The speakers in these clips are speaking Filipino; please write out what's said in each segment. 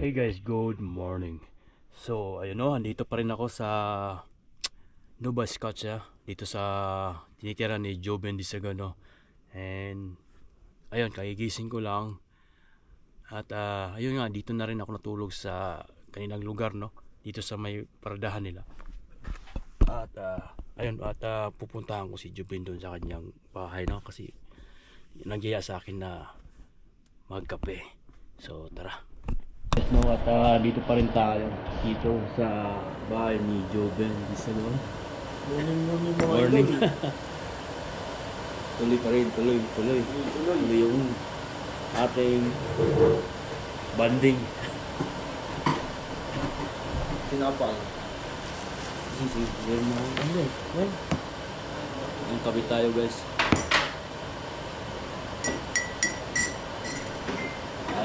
Hey guys, good morning. So, ayun o, andito pa rin ako sa Nova Scotia, dito sa tinitira ni Joven Disagano. And, ayun, kagigising ko lang. At, ah, ayun nga, dito na rin ako natulog sa kanilang lugar, no? Dito sa may paradahan nila. At, ah, ayun, at ah, pupuntahan ko si Joven doon sa kanyang bahay, no? Kasi, nagyaya sa akin na magkape. So, tara. No, at ah, dito pa rin tayo. Dito sa bahay ni Joven Disalo. Morning, morning, mga Morning. idol. tuloy pa rin, tuloy, tuloy. Tuloy. Tuloy yung ating banding. Tinapal. Sige, sige, mga eh. Well, ang kape tayo guys.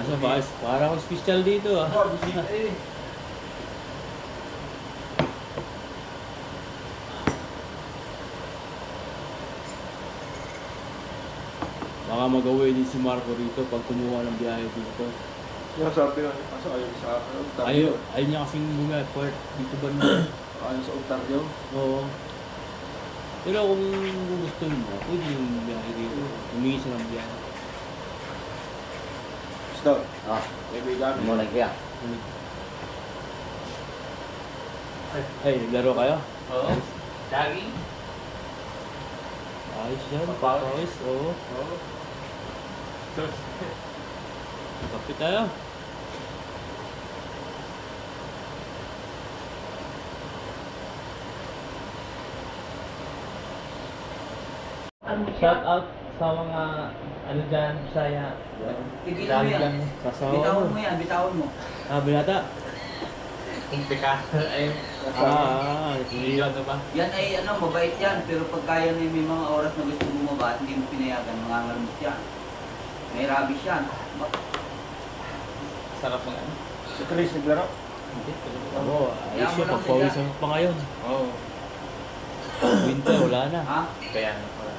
Asa ba? Para akong special dito ah. Oh, eh. Baka mag-away din si Marco rito pag kumuha ng biyahe dito. Yung sabi nga, kaso ayaw sa ano, Ontario. Ayaw, ayaw niya kasing bumaport dito ba naman? Ayaw sa Ontario. Oo. Pero kung gusto mo, pwede yung biyahe dito. Humingi siya ng biyahe. Gusto. Ah, Kaibigan. lang kaya. Ay, naglaro kayo? Oo. Dagi. Ayos yan, Papawis. Oo. Oo. Kape tayo. Shout out sa mga ano dyan, Bisaya. Tigilan mo yan. Bitawan mo. mo yan, bitawan mo. Ah, binata. Kumpi ka. Ay, Ah, ah, hindi ano ba? Yan ay ano, mabait yan. Pero pag kaya na may mga oras na gusto bumaba at hindi mo pinayagan, mangangalmot yan. May rabies yan. Ba- Sarap ng ano. Si Chris naglaro. Hindi. Oo, ayos yun. lang Pagpawisan pa ngayon. Oo. Winter, wala na. Ha? Kaya ano pala.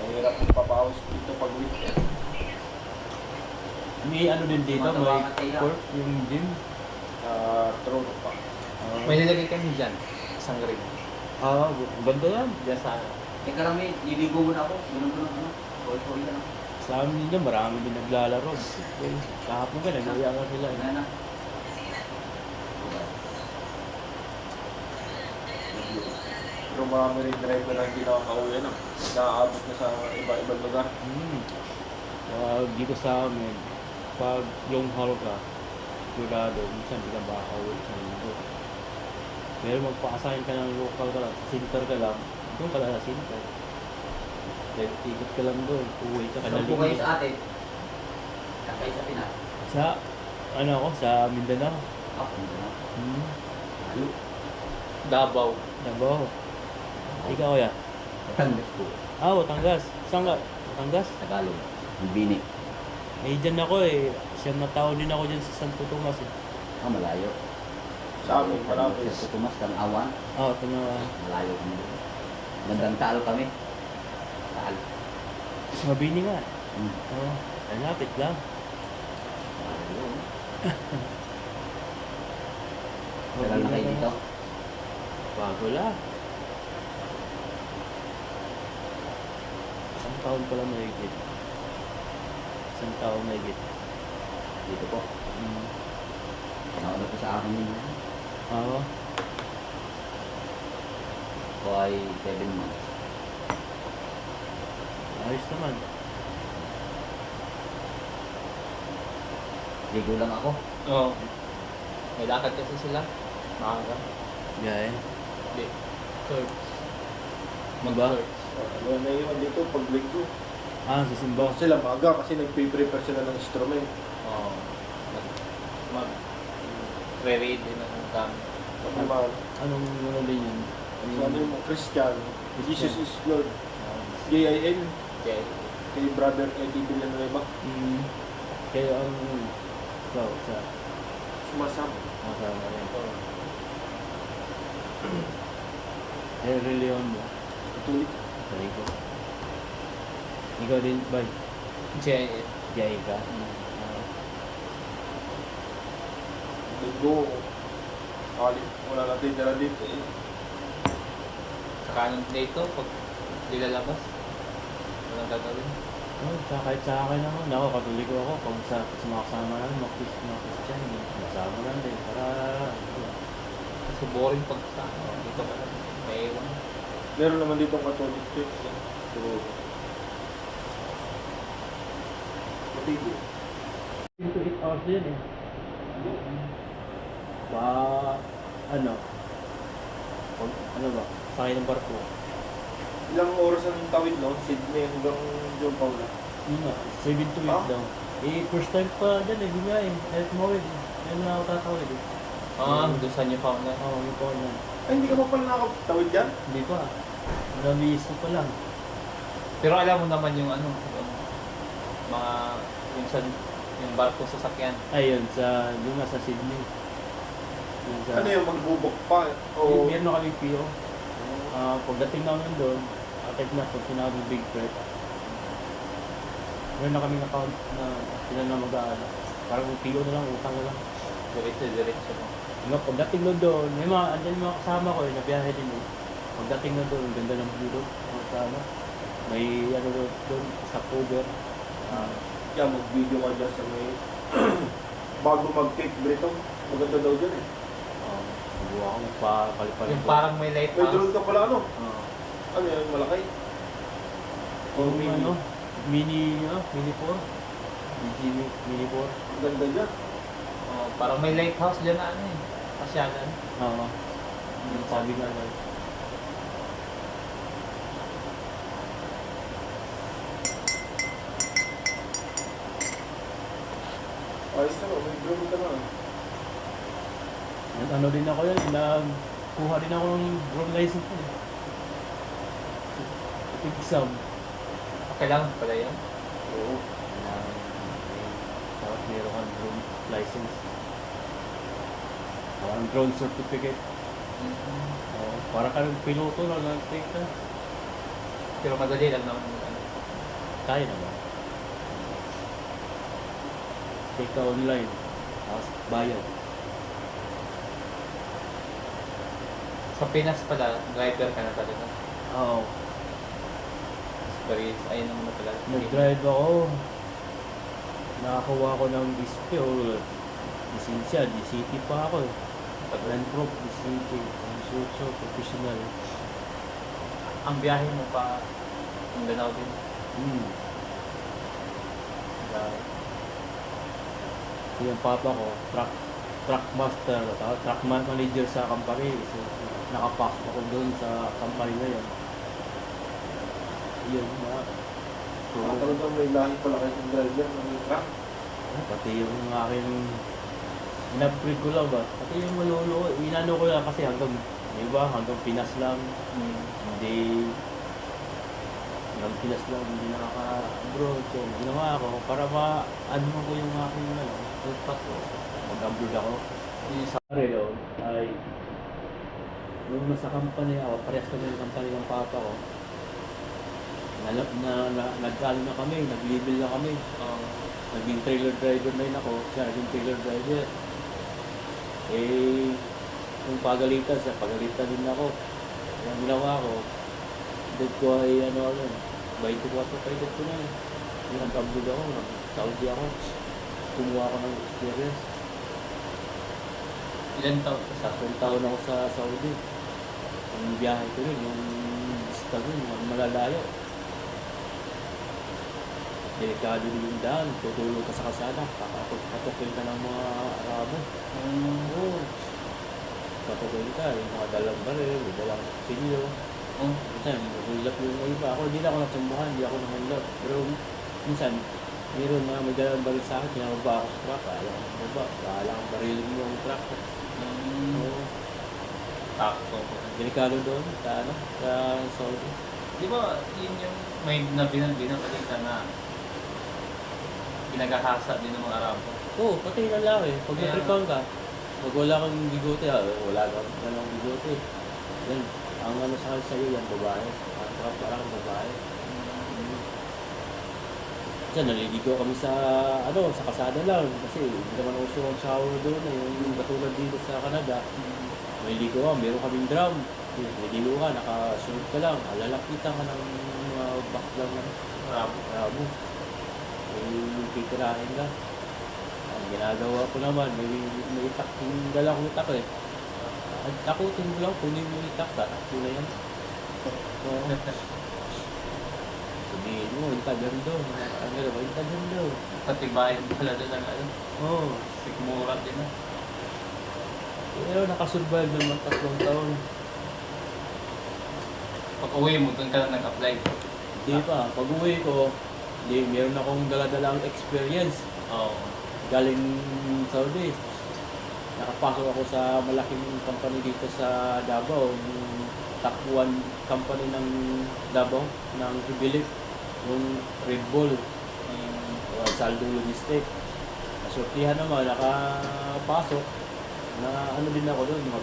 Mahirap yung papaus dito pag weekend. May ano din dito, may court, yung gym. Ah, true pa. Ah, May nilagay kami dyan. Isang ring. Ah, ganda yan. Dyan sa ano. Eh karami, liligo mo na ako. Ganun ganun ano. Hoy-hoy ka na. Sa amin dyan, marami din naglalaro. Okay. Kahapon ka, ka sila. eh. Wala na. Pero marami rin driver na hindi nakakauwi na. Nakaabot na sa iba-ibang lugar. Hmm. Ah, dito sa amin, pag long haul ka, sigurado, minsan di ka makakauwi sa linggo. Pero magpa-assign ka ng local ka lang, sa center ka lang, doon ka lang sa center. Then, ikot ka lang doon, uwi ka kada Saan po kayo sa atin? Kakay sa Pinas. Sa, ano ako, sa Mindanao. Ako, hindi na. Hmm. Ano? Davao. Davao. Ikaw ya? Batangas po. Ah, Batangas. Saan ka? Batangas? Tagalog. Bini. Eh, dyan ako eh. Siyam na taon din ako dyan sa Santo Tomas eh. Ah, malayo. Sa amin, malapit. Sa Tumas, kang awan. Ah, ito na. Malayo kami doon. Bandang taal kami. Taal. Sa Mabini nga. Hmm. Oo. Ay, lapit lang. Malayo. Tagal na kayo dito. Bago lang. Isang taon pa lang mahigit. Isang taon mahigit. Dito po. Hmm. Nauna po sa akin yun. Oo. Ako ay 7 months. Ayos naman. Ligo lang ako. Oo. May lakad kasi sila. Maaga. Yeah, eh. Hindi. Church. Diba? Ano na yun dito pag linggo. Ah, sa Simba. Sila maga kasi nagpe-prepare sila ng instrument. Oo. Mag... Mag... Re-read din ang gamit. Kasi mga Anong ano din yun? so, ano yung mga Christian, Jesus is Lord. Oo. J.I.N. Okay. kay Brother Eddie Villanueva. Hmm. Kaya ang... Ikaw, sa... Sumasama. Masama rin. Eh, reliyon mo. Katulik. Sabi ko. Ikaw din, bye. JIF. Jay ka. Linggo. Kali, wala na titira dito eh. Sa kanan dito, pag nilalabas, walang gagawin. Oh, sa kahit sa akin ako, nako katuloy ko ako pag sa sumakasama namin, mga Chris, mga Christian, masama lang din para Kasi boring pag sa dito ka lang. May ewan. Meron naman dito ang Catholic Church. eh. So, Matigo. Into 8 hours din eh. Ba, ano, pag, ano ba, sakay ng barko. Ilang oras ang tawid no? Sydney hanggang John Paula. Yun nga, 7 to 8 Ah? daw. Eh, first time pa dyan eh, bigla eh. Kahit mawid eh. Ayun na ako tatawid eh. Ah, doon sa Newfoundland. Oo, oh, yung pa na. Ay, hindi ka pa pala nakatawid dyan? Hindi pa. Nabihis ko pa lang. Pero alam mo naman yung ano, yung mga, yung, sa, yung barko sa sakyan. Ayun, sa, doon nga sa Sydney. Yun sa, Ano yung magbubok pa? Oh. O, Meron na kami PO. Ah, pagdating namin doon, akit na pag sinabing big threat. Meron na kami account na sila na mag-aano. Parang PO na lang, utang na lang. Diretso, diretso mo. Nga, pagdating nun doon, may mga, andyan yung mga kasama ko eh, nabiyahe din eh. Pagdating nun doon, ganda ng view doon, kasama. May ano doon, sa cover. Ah, kaya mag-video ka dyan sa may... Bago mag-Cape Breton. Maganda daw dyan eh. ah, Nabuha ako magpapalipalip. Yung parang may May lighthouse. drone ka pala ano? Ah, Ano yan? Malaki? yung mini. ano, mini, ano, mini 4. DG mini 4. Ang ganda dyan. Oh, parang may lighthouse dyan na ano eh. Pasyalan. Oo. Yung sabi nga lang. Ayos na May drone ka na. Nag- Ano din ako yan, nagkuha din ako ng drone license ko. eh. Exam. Kailangan pala yan. Oo. Kailangan, eh, Dapat meron kang drone license. Parang drone certificate. Oo. Para ka ng piloto na nag-take ka. Pero madali lang naman yung ano. Kaya naman. Take ka online. Tapos bayad. Sa Pinas pala, driver ka na talaga. Oo. Experience, ayun naman na pala. Nag-drive ako. Nakakuha ko ng display o lisensya. DCT pa ako eh. Land Prop, DCT. Ang suso, professional. Ang biyahe mo pa, ang ganaw din. Hmm. Grabe. Yung papa ko, truck truck master, uh, truck man manager sa company. So, nakapasok ako doon sa company na yun. Yun na. So, Ah, talagang may lahi pala kayo ng driver ng truck. pati yung aking in-upgrade ko lang ba? Pati yung malolo, inano ko lang kasi hanggang, di ba, hanggang Pinas lang. Hmm. Hindi, hanggang Pinas lang, hindi nakaka-abroad. So, ginawa ako para ma-ano ko yung aking, ano, contact ko. Mag-abroad ako. Sa Relo ay nung nasa company ako, parehas kami ng company ng papa ko. Na, na, na, nag-ano na kami, nag-label na kami. um, Naging trailer driver na yun ako, siya naging trailer driver. Eh, kung pagalitan siya, pagalitan din ako. Ang ginawa ko, dad ko ay ano ano, 24 pa edad ko na. Yung nag-abroad ako, nag-Saudi ako. Kumuha ako ng experience. ilan taon ka sa isang taon ako sa Saudi. Ang biyahe ko rin, yung bista ko, yung malalayo. Delikado din yung daan, tutulog ka sa kasada, kakatukin ka ng mga Arabo. um, Oo. Katukin ka, yung mga dalang baril, yung dalang pilyo. oh, Minsan, nahulap yung iba. Ako, hindi na ako natsumbahan, hindi ako nahulap. Pero minsan, meron mga may dalang baril sa akin, kinababa ako sa truck, ayaw ko baba, bahala kang barilin mo ang truck. um, Oo. takto. Delikado doon sa ano, sa Saudi. Di ba, yun yung may nabinan binabalita na pinagahasa din ng mga Arabo. Oo, pati yung lalaki. Pag Kaya- natripan ka, pag wala kang bigote, ah, wala kang walang bigote. Yan, ang ano sa sa'yo yan, babae. Ang parang babae. Kasi naliligo kami sa, ano, sa kasada lang. Kasi hindi naman uso ang shower doon. Eh. Yung katulad dito sa Canada. Naliligo ka, meron kaming drum. Naliligo ka, nakasunod ka lang. Alalapitan ka ng mga baklang ano, Marami. rabo. Eh, titirahin ka. Ang ginagawa ko naman, may, may itak, yung dala kong itak eh. Takutin mo lang, kunin mo yung itak, tatakbo na yan. Oo. Sabihin mo, yung tagan doon. Ang gano'n, yung tagan doon. Pati bayan pala doon ng ano. Oo. Sigmura din ah. Pero nakasurvive naman tatlong taon. Pag uwi mo, doon ka na nag-apply. Hindi pa, pag uwi ko, di, meron akong daladalang experience. Oo. Galing Saudi. Nakapasok ako sa malaking company dito sa Davao. Yung top 1 company ng Davao, ng Hibilip. Yung Red Bull. Mm. o Saldo Logistic. Nasortihan naman, nakapasok. Na ano din ako doon, yung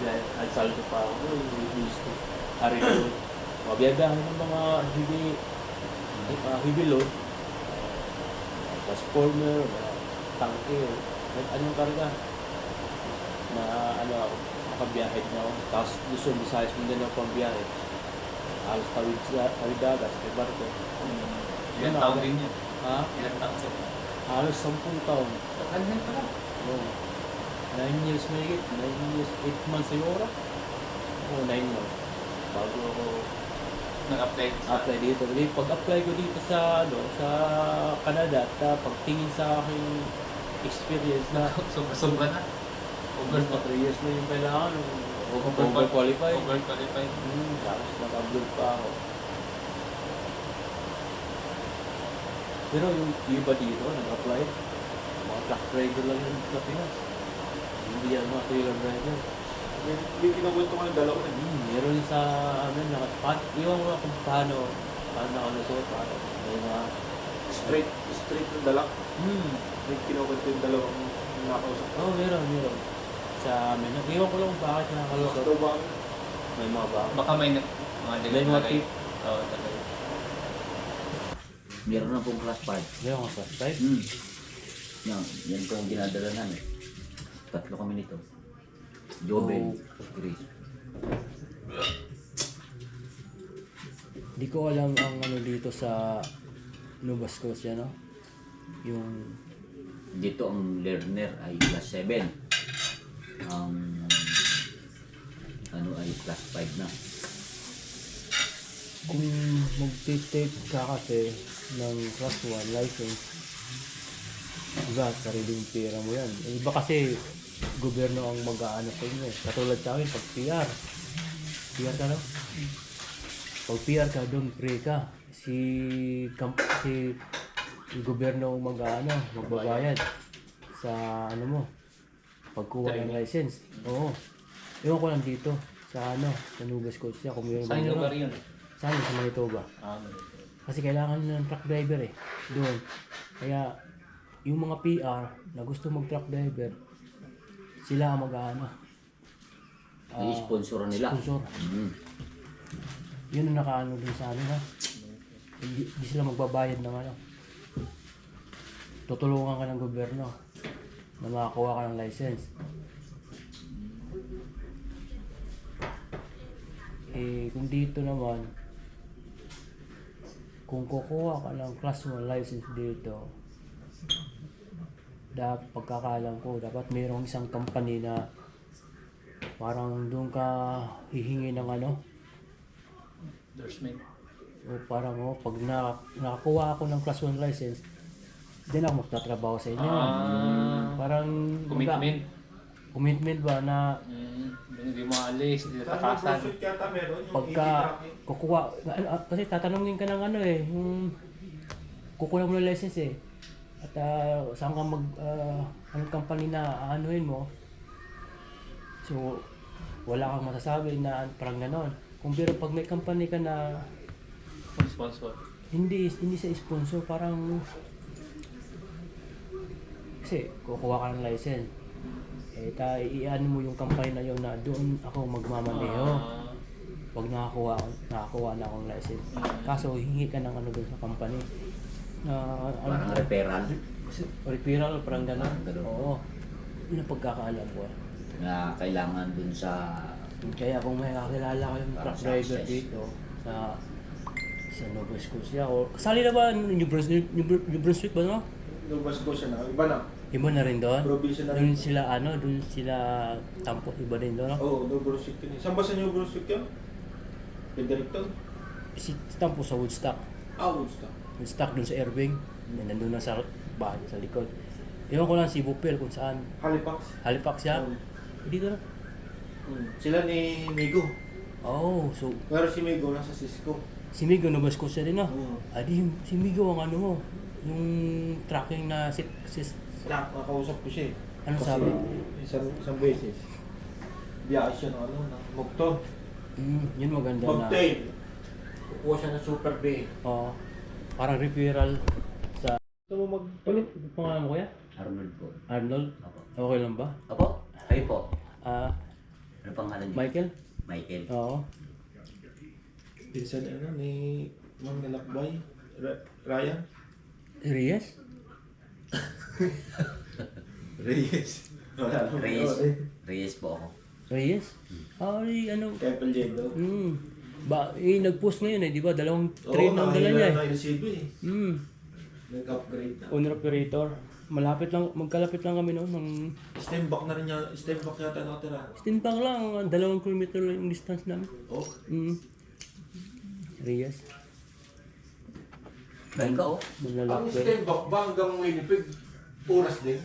biyay, at saldo pa ako, yung logistic. Hari doon. Mga biyabahan ng mga heavy, uh, heavy load. Uh, transformer, tangke, anong karga. Na ano ako, makabiyahe na ako. Tapos Luzon, Visayas, Mindanao pang biyahe. Halos tawid sa tawid dagat, may barko. Mm. Ilan taon din yun? Ha? Ilan taon din? Halos 10 taon. Tagal din pala. Oo. 9 years may higit. 9 years, 8 months siguro. Oo, 9 months. Bago ako Nag-apply sa... apply dito. Pag-apply ko dito sa, ano, sa Canada, at uh, pagtingin sa aking experience na Sobra-sobra na. Over Over pa 3 years na yung kailangan. Over qualified. Over qualified. Hmm, tapos nag-upload pa ako. Pero yung iba dito, nag-apply, mga truck driver lang yung sa Pinas. Hindi yan mga trailer driver. Yung kinukwento ko ng dalawa na. Hmm, meron sa amin, naka, pa, iwan ko kung paano, paano nakalusot, paano. May mga, Straight, straight ng dala. hmm, Yung kinukwento yung dalawang nakausap. oo, oh, meron, meron. Sa amin, iwan ko lang bakit nakalusot. Gusto ba? May mga ba? Baka may na- mga May mga na tip. Oo, talaga. Meron na pong class 5. Meron ka sa type? Hmm. Yan, yan po ang dinadala namin. Tatlo kami nito. Joben, Chris. Di ko alam ang ano dito sa Nova Scotia, no? Yung Dito ang learner ay class 7. Ang ano ay class 5 na. kung magtitake ka kasi ng class 1 license, iba, sariling pera mo yan. Eh, Iba kasi, gobyerno ang mag-aano sa inyo. eh. Katulad sa akin, pag PR. PR ka, no? Pag PR ka, doon free ka. Si, kamp- si, gobyerno ang mag-aano, magbabayad sa ano mo, pagkuha ng license. Oo. Ewan ko lang dito, sa ano, sa Nubes Scotia, kung mayroon Saan yung lugar yun? Saan sa Manitoba? Ah, Kasi kailangan ng truck driver eh. Doon. Kaya yung mga PR na gusto mag-truck driver, sila ang mag-ano. Ay, Ah, sponsor nila. sponsor. Mm. Yun ang nakaano dun sa amin ha. Hindi, hindi sila magbabayad ng ano. Tutulungan ka ng gobyerno na makakuha ka ng license. Eh, kung dito naman, kung kukuha ka ng class 1 license dito, dapat pagkakalam ko, dapat mayroong isang company na parang doon ka hihingi ng ano, endorsement. o parang oh, pag na, nakakuha ako ng class 1 license, din ako magtatrabaho sa inyo. Ah, Parang commitment. baga- commitment ba na Mm, hindi mo alis, hindi Saan takasan. yung yata meron? Yung pagka kukuha, ano, ah, kasi tatanungin ka ng ano eh, yung kukuha mo ng license eh. At ah, saan ka mag, ah, anong company na aanuhin mo. So, wala kang masasabi na parang ganon. Kung pero pag may company ka na Sponsor. Hindi, hindi sa sponsor, parang kasi kukuha ka ng license. Eh, ta, iano mo yung company na yun na doon ako magmamaneho. Ah, Pag nakakuha, ako- nakakuha na akong license. Kaso, hingi ka ng ano doon sa company. Na, Parang referral. referral, parang gano'n. Parang ganun. Oo. Yun ang pagkakaalam ko. ah. Na kailangan dun sa... Kaya kung may kakilala kayong Para truck driver dito sa sa Nova Scotia o kasali na ba New Brunswick, New, Br- New Brunswick ba no? Ko siya na. Iba na. Iba na rin doon? Provision na Doon rin. sila ano, doon sila tampo, iba rin doon? Oo, oh, New Brunswick yun. eh. Saan ba sa New Brunswick yun? Fredericton? Si tampo sa Woodstock. Ah, Woodstock. Woodstock doon sa Irving. Yan, nandun na sa bahay, sa likod. Ewan ko lang si Bupel kung saan. Halifax. Halifax siya? Oo. Dito na. Hmm. Sila ni Migo. Oh, so Pero si Migo nasa Cisco. si Migo Nova Scotia din no? Oo. Adi, si Migo ang ano, yung tracking na si, si Na, nakausap ko siya eh. Ano Kasi sabi? Isang, isang beses. Biyahe siya ng ano, ng Mugton. mm, yun maganda na. Mugtail. Kukuha siya ng Super Bay. Oo. parang referral sa Gusto mo mag... Ulit, pangalan mo kuya? Arnold po. Arnold? Ako. Okay lang ba? Apo? Kayo po. Ah, Ano pangalan niyo? Michael? Michael. Oo. Pinsan ano ni Mang Nalakbay. Ra- Ryan? Reyes? Reyes. Wala lang. Reyes. Reyes po ako. Reyes? Ah, ay, ano? Kaya Pelledo. Hmm. Ba, eh, nag-post ngayon eh, di ba? Dalawang train ang dala niya eh. na LCB eh. Hmm. Nag-upgrade na. Owner operator. Malapit lang, magkalapit lang kami noon ng Stem back na rin niya. Stem back yata nakatira. Stimpang lang, dalawang kilometer lang yung distance namin. Oh. Mm. Reyes, Kain ka oh. Ang malalakbay. stem back ba hanggang Winnipeg? Oras din.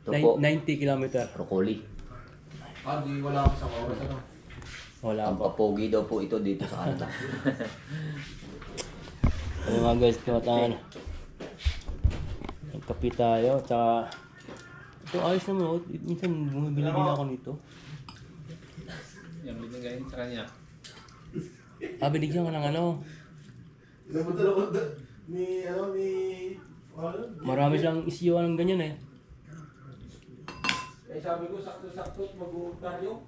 Ito po. Nine- 90 kilometer. Broccoli. Ah, di wala akong isang oras ano. Wala Ang pa. papogi daw po ito dito sa Canada. Ano nga guys, tumatangan. Nagkapi tayo, tsaka... Ito ayos naman, oh. minsan bumibili din ako nito. Yan, binigay sa kanya. Ah, binigyan ka ng ano, Napunta ako da- ni ano ni ano? marami silang isyuan ng ganyan eh. Eh sabi ko sakto-sakto mag-uut tayo.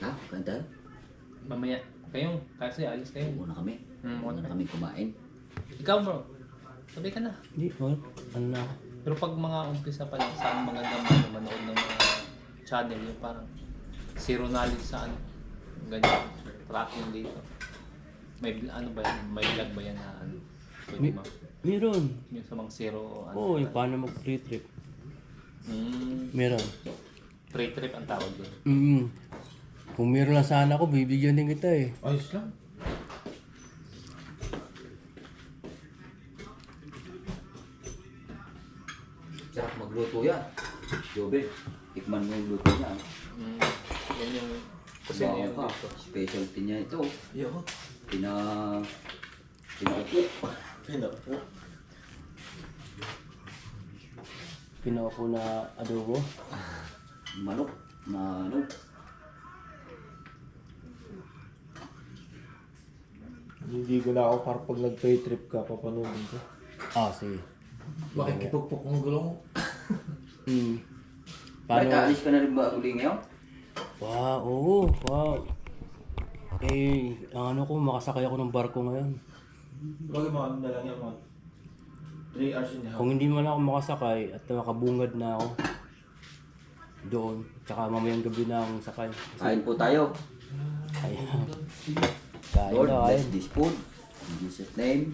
ha? Kanta? Mamaya. Kayo, kasi alis kayo. Muna kami. Hmm, Muna muna. kami kumain. Ikaw bro, sabay ka na. Hindi, oh, ano na ako. Pero pag mga umpisa pa lang, saan maganda man manood ng mga channel, yung parang zero knowledge sa ano, ganyan, tracking dito. May ano ba yan, may vlog ba yan na ano, pwede ma, Meron. yung sa mga zero, ano, Oo, yung paano mag-free trip. mm, Meron. free trip ang tawag doon. Mm. Kung meron lang sana ako, bibigyan din kita eh. Ayos lang. Sarap magluto yan. Jobe, tikman mo yung luto niya. Mm, yan yung kasi Bawa yun ka. dito. Specialty niya ito. Yo. Pina... Pinaupo. Pinapo. Pinuha ko na adobo. Manok. Na ano. Hindi ko na ako para pag nag-pay trip ka, papanoodin ko. Ah, sige. Bakit kipagpok ng gulong? Mm. Paano? Paano? alis ka na rin ba uli ngayon? Wow, oo, wow. Eh, ang ano ko, makasakay ako ng barko ngayon. Bagay mga ano na lang yan, mga 3 hours and a half. Kung hindi man ako makasakay at makabungad na ako doon, tsaka mamayang gabi na akong sakay. Kain po tayo. Ay, kain Lord, na, bless kain. this food. In Jesus' name.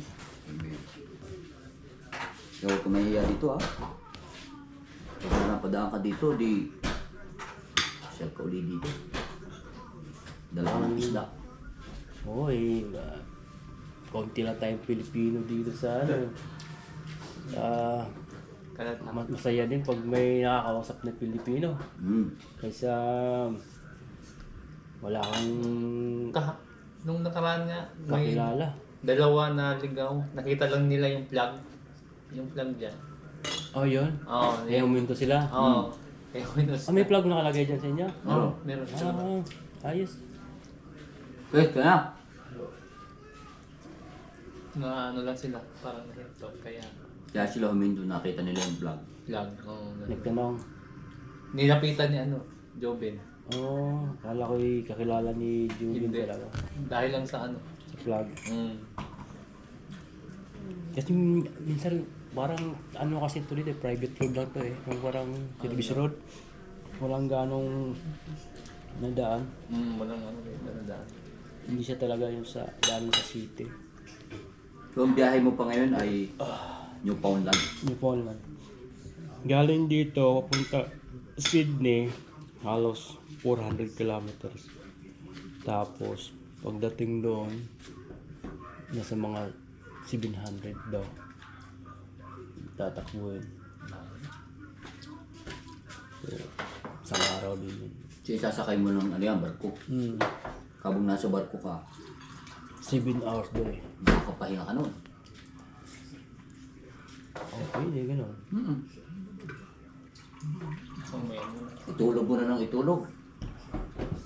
Amen. Ikaw kung mahiya dito ah. Pag napadaan ka dito, di... Siya ka uli dito. Dala ka ng isda. Oo, eh, uh, konti lang tayong Pilipino dito sa ano. Ah, Kalat mas masaya din pag may nakakausap na Pilipino. Mm. Kaysa wala kang Kaha, nung nakaraan nga, may kakilala. dalawa na ligaw. Nakita lang nila yung plug. Yung plug dyan. Oh, yun. Oo, Kaya yung... uminto sila. Oo. Kaya Windows. Ah, may plug nakalagay dyan sa inyo? Oo, meron. Ah, ayos. Eh, ito na. Na ano lang sila, parang ito. Kaya Kaya sila huminto, nakita nila yung vlog. plug. Oo, ganun. Nagtanong. Nilapitan ni ano, Joben. Oh, kala ko'y kakilala ni Julian Hindi. talaga. Dahil lang sa ano. Sa vlog. Mm. Kasi minsan parang ano kasi dito, eh, private road lang to eh. Yung parang service road. Walang ganong nadaan. Mm, walang ano kayo daradaan. Hindi siya talaga yung sa daan sa city. So, ang biyahe mo pa ngayon ay Newfoundland. Newfoundland. Galing dito, papunta Sydney, halos 400 kilometers. Tapos, pagdating doon, nasa mga 700 daw. Tatakbuhin. So, isang araw din yun. So, isasakay mo ng ano yan, barko. Hmm. Kabong nasa barko ka, 7 hours doon eh. makakapahinga ka nun. Okay, hindi ganun. Mm-mm. Itulog mo na ng itulog.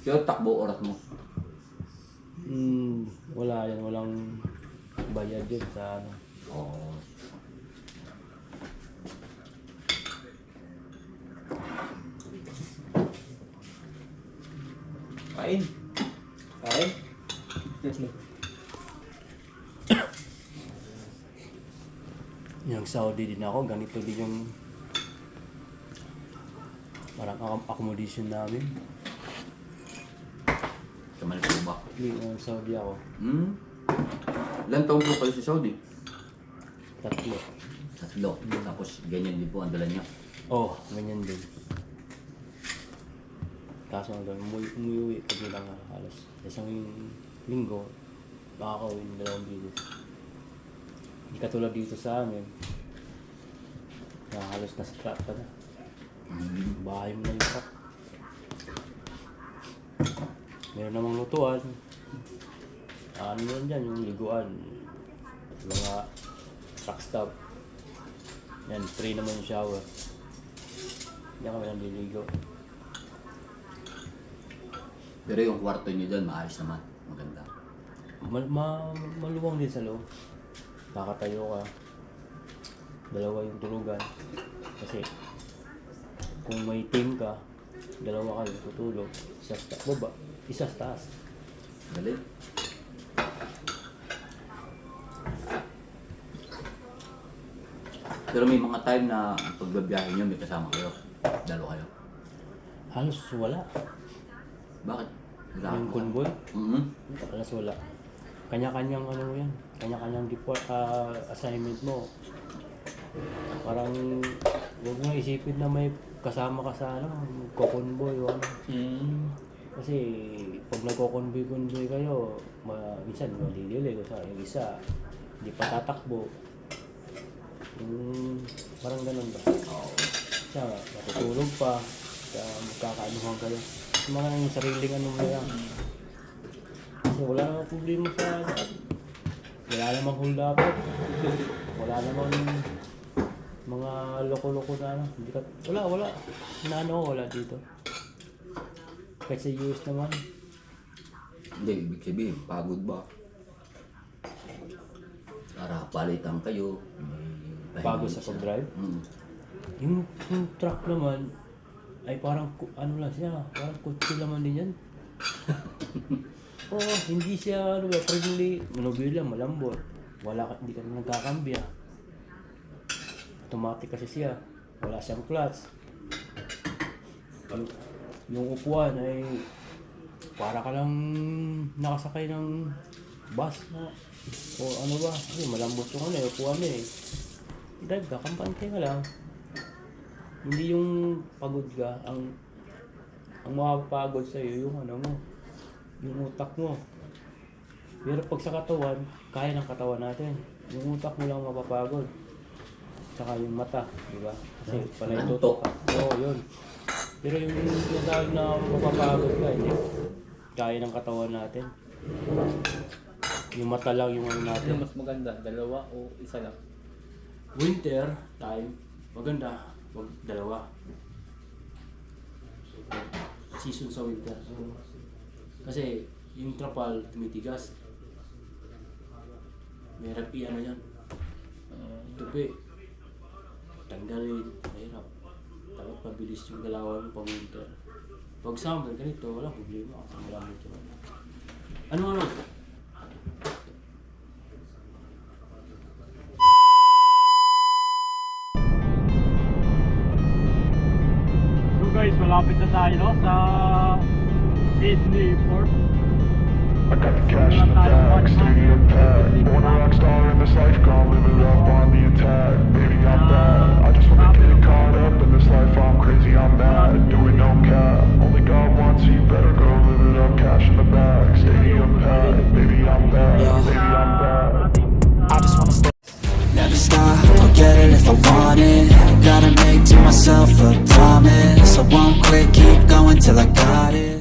Pero takbo oras mo. Hmm, wala yan, walang bayad yun sa ano. Oo. Kain. Kain. Yung Saudi din ako, ganito din yung parang ac- accommodation namin. Sa Manitoba. Yung Saudi ako, Hmm? Ilan taon po kayo sa Saudi? tatlo. Tatlo. Tapos ganyan din po ang dala niya. Oh, ganyan din. Kaso hanggang umuwi, umuwi kami lang ah, halos isang linggo, makakawin ng dalawang bilis. Hindi katulad dito sa amin, na halos nasa trap ka na. Bahay mo na yung truck. Meron namang lutuan. Ano yun dyan, yung liguan. Mga truck stop. Yan, free naman yung shower. Hindi kami lang liligo. Pero yung kwarto niyo dyan, maayos naman. Maganda. Mal ma maluwang din sa loob. Kakatayo ka. Dalawa yung tulugan. Kasi kung may team ka, dalawa kayo tutulog. Isa sa baba, isa sa taas. Galing. Pero may mga time na pagbabiyahe niyo, may kasama kayo. Dalo kayo. Halos wala. Bakit? Yung convoy, Mhm. Alas wala. Kanya-kanyang ano mo yan. Kanya-kanyang report, ah, assignment mo. Parang huwag mo isipin na may kasama ka sa ano, kokonboy o ano. Mm. Kasi pag nagkokonboy-konboy kayo, ma, minsan malililig o sa yung isa, hindi pa tatakbo. Yung parang ganun ba? Oo. Siya, matutulog pa. Kaya magkakaanuhan kayo. Mga yung sariling ano mo yan. Kasi wala namang problema sa wala namang hold up. wala namang mga loko-loko na ano. Hindi ka, wala, wala. Na ano, wala dito. Kahit sa US naman. Hindi, ibig sabihin, pagod ba? Para palitan kayo. may pahinga Pagod sa siya. pag-drive? Mm. Yung, yung truck naman, ay parang ano lang siya, parang kutsi naman din yan. Oo, hindi siya ano ba, friendly, manubili lang, malambot. Wala ka, hindi ka na nagkakambya. Automatic kasi siya. Wala siyang clutch. Yung, yung upuan ay para ka lang nakasakay ng bus na o ano ba, ay, malambot yung ano, upuan eh. Drive ka, kampante ka lang. Hindi yung pagod ka, ang ang makapagod sa iyo yung ano mo, yung utak mo. Pero pag sa katawan, kaya ng katawan natin. Yung utak mo lang mapapagod. Tsaka yung mata, di ba? Kasi pala ito. Oo, yun. Pero yung dahil na mapapagod ka, hindi. Kaya ng katawan natin. Yung mata lang yung ano Ano natin. mas maganda? Dalawa o isa lang? Winter time, maganda. Wag dalawa. Season sa winter. So, kasi yung trapal tumitigas. Mahirap i-ano yan. Uh, Tupi. Tanggalin. Mahirap. Dapat mabilis yung galawan pang winter. Pag summer, ganito, wala problema. Kasi marami ito. Ano ano? Malapit na tayo no, sa Sydney Port. I got the cash in the bag, stadium packed. Born a rock star in this life, gonna live it up on the attack. Baby, I'm ah. bad. I just wanna get caught up in this life. I'm crazy, I'm mad. Doing no cap. Only God wants you better go live it up. Cash in the bag, stadium packed. Baby, I'm bad. Baby, I'm bad. I just wanna stay. Never stop, I'll get it if I want it. Gotta make to myself a promise. I won't quit, keep going till I got it.